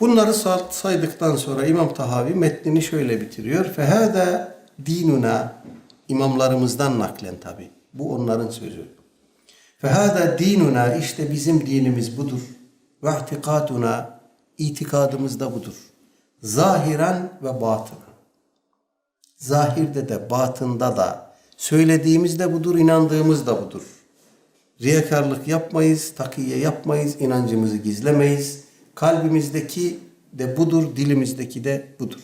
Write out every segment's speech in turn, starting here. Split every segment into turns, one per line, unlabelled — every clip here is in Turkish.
Bunları sa- saydıktan sonra İmam Tahavi metnini şöyle bitiriyor. Fehâdâ dinuna imamlarımızdan naklen tabi. Bu onların sözü. Fehâdâ dinuna işte bizim dinimiz budur. Ve itikaduna itikadımız da budur. Zahiren ve batına. Zahirde de batında da söylediğimiz de budur, inandığımız da budur. Riyakarlık yapmayız, takiye yapmayız, inancımızı gizlemeyiz. Kalbimizdeki de budur, dilimizdeki de budur.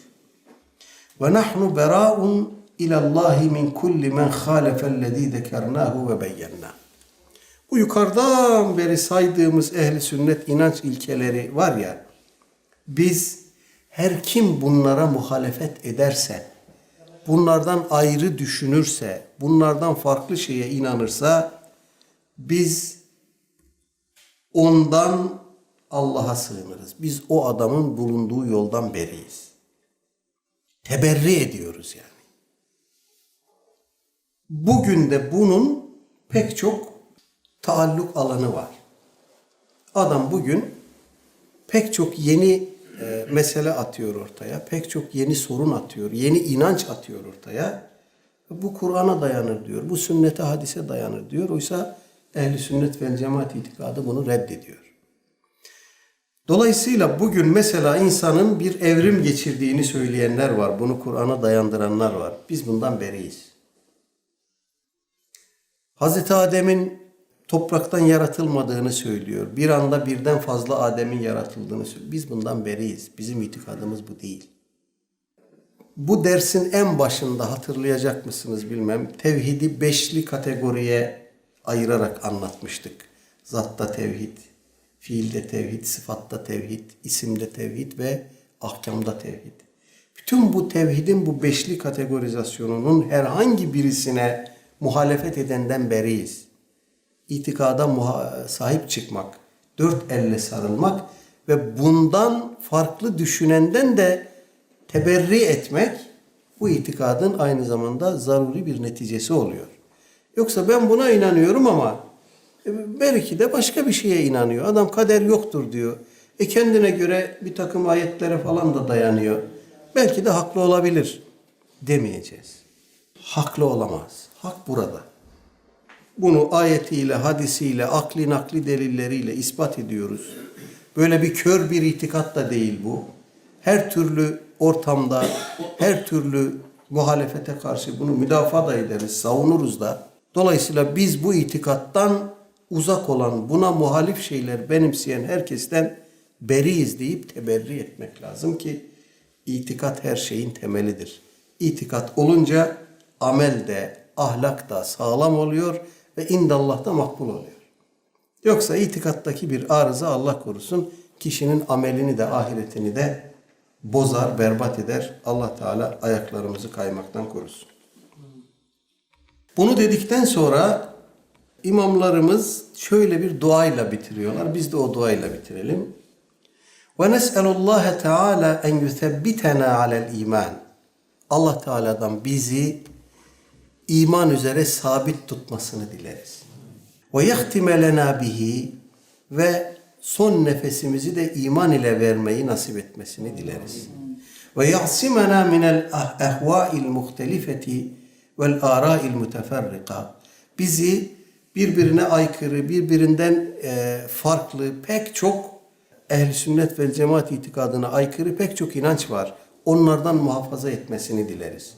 Ve nahnu bera'un ilallahi min kulli men halefellezî zekernahu ve beyyennâ. Bu yukarıdan beri saydığımız ehli sünnet inanç ilkeleri var ya, biz her kim bunlara muhalefet ederse, bunlardan ayrı düşünürse, bunlardan farklı şeye inanırsa, biz ondan Allah'a sığınırız. Biz o adamın bulunduğu yoldan beriyiz. Teberri ediyoruz yani. Bugün de bunun pek çok taalluk alanı var. Adam bugün pek çok yeni e, mesele atıyor ortaya, pek çok yeni sorun atıyor, yeni inanç atıyor ortaya. Bu Kur'an'a dayanır diyor, bu sünnete hadise dayanır diyor. Oysa ehli sünnet ve cemaat itikadı bunu reddediyor. Dolayısıyla bugün mesela insanın bir evrim geçirdiğini söyleyenler var. Bunu Kur'an'a dayandıranlar var. Biz bundan beriyiz. Hazreti Adem'in topraktan yaratılmadığını söylüyor. Bir anda birden fazla Adem'in yaratıldığını söylüyor. Biz bundan beriyiz. Bizim itikadımız bu değil. Bu dersin en başında hatırlayacak mısınız bilmem. Tevhidi beşli kategoriye ayırarak anlatmıştık. Zatta tevhid, fiilde tevhid, sıfatta tevhid, isimde tevhid ve ahkamda tevhid. Bütün bu tevhidin bu beşli kategorizasyonunun herhangi birisine muhalefet edenden beriyiz. İtikada sahip çıkmak, dört elle sarılmak ve bundan farklı düşünenden de teberri etmek bu itikadın aynı zamanda zaruri bir neticesi oluyor. Yoksa ben buna inanıyorum ama belki de başka bir şeye inanıyor. Adam kader yoktur diyor. E kendine göre bir takım ayetlere falan da dayanıyor. Belki de haklı olabilir demeyeceğiz. Haklı olamaz. Hak burada. Bunu ayetiyle, hadisiyle, akli nakli delilleriyle ispat ediyoruz. Böyle bir kör bir itikat da değil bu. Her türlü ortamda, her türlü muhalefete karşı bunu müdafaa da ederiz, savunuruz da. Dolayısıyla biz bu itikattan uzak olan, buna muhalif şeyler benimseyen herkesten beriyiz deyip teberri etmek lazım ki itikat her şeyin temelidir. İtikat olunca amel de, ahlak da sağlam oluyor ve indallah'ta makbul oluyor. Yoksa itikattaki bir arıza Allah korusun kişinin amelini de ahiretini de bozar, berbat eder. Allah Teala ayaklarımızı kaymaktan korusun. Bunu dedikten sonra imamlarımız şöyle bir duayla bitiriyorlar. Biz de o duayla bitirelim. Ve nes'elullaha Teala en yuthebbitena alel iman. Allah Teala'dan bizi iman üzere sabit tutmasını dileriz. Ve yehtime lena bihi ve son nefesimizi de iman ile vermeyi nasip etmesini dileriz. Ve ya'simena minel ehva'il muhtelifeti vel ara'il muteferrika. Bizi birbirine aykırı, birbirinden e, farklı pek çok ehl sünnet ve cemaat itikadına aykırı pek çok inanç var. Onlardan muhafaza etmesini dileriz.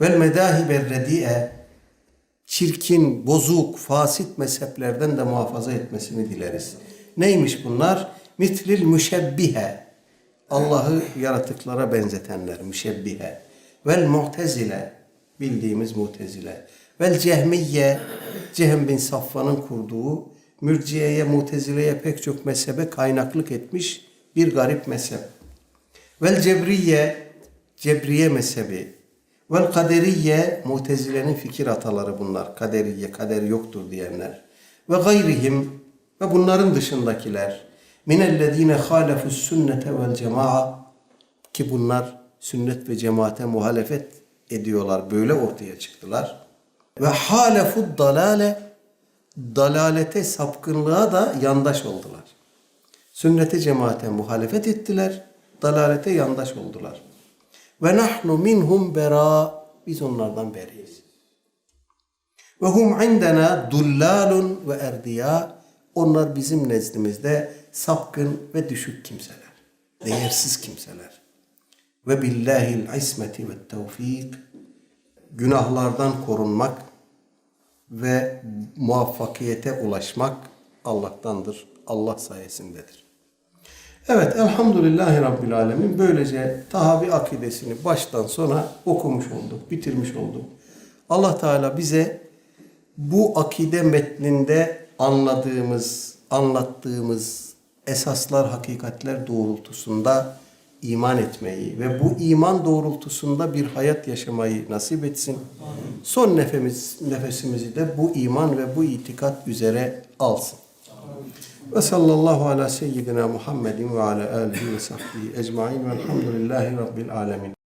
Vel medahiber redi'e çirkin, bozuk, fasit mezheplerden de muhafaza etmesini dileriz. Neymiş bunlar? Mitlil müşebbihe. Allah'ı yaratıklara benzetenler, müşebbihe. Vel mu'tezile, bildiğimiz mutezile. Vel cehmiye, Cehm bin Safvan'ın kurduğu, mürciyeye, mutezileye pek çok mezhebe kaynaklık etmiş bir garip mezhep. Vel cebriye, cebriye mezhebi. Vel kaderiye, mutezilenin fikir ataları bunlar. Kaderiye, kader yoktur diyenler. Ve gayrihim, ve bunların dışındakiler. Minellezine halefus sünnete vel cemaa. Ki bunlar sünnet ve cemaate muhalefet ediyorlar. Böyle ortaya çıktılar. Ve halefud dalale, dalalete, sapkınlığa da yandaş oldular. Sünnete cemaate muhalefet ettiler. Dalalete yandaş oldular. Ve nahnu minhum bera. Biz onlardan beriyiz. Ve hum indena dullalun ve erdiya. Onlar bizim nezdimizde sapkın ve düşük kimseler. Değersiz kimseler. Ve billahil ismeti ve tevfik. Günahlardan korunmak ve muvaffakiyete ulaşmak Allah'tandır. Allah sayesindedir. Evet elhamdülillahi Rabbil Alemin. Böylece Tahavi akidesini baştan sona okumuş olduk, bitirmiş olduk. Allah Teala bize bu akide metninde anladığımız, anlattığımız esaslar, hakikatler doğrultusunda iman etmeyi ve bu iman doğrultusunda bir hayat yaşamayı nasip etsin. Son nefemiz, nefesimizi de bu iman ve bu itikat üzere alsın. Ve sallallahu ala seyyidina Muhammedin ve ala alihi ve sahbihi ecmain velhamdülillahi rabbil alemin.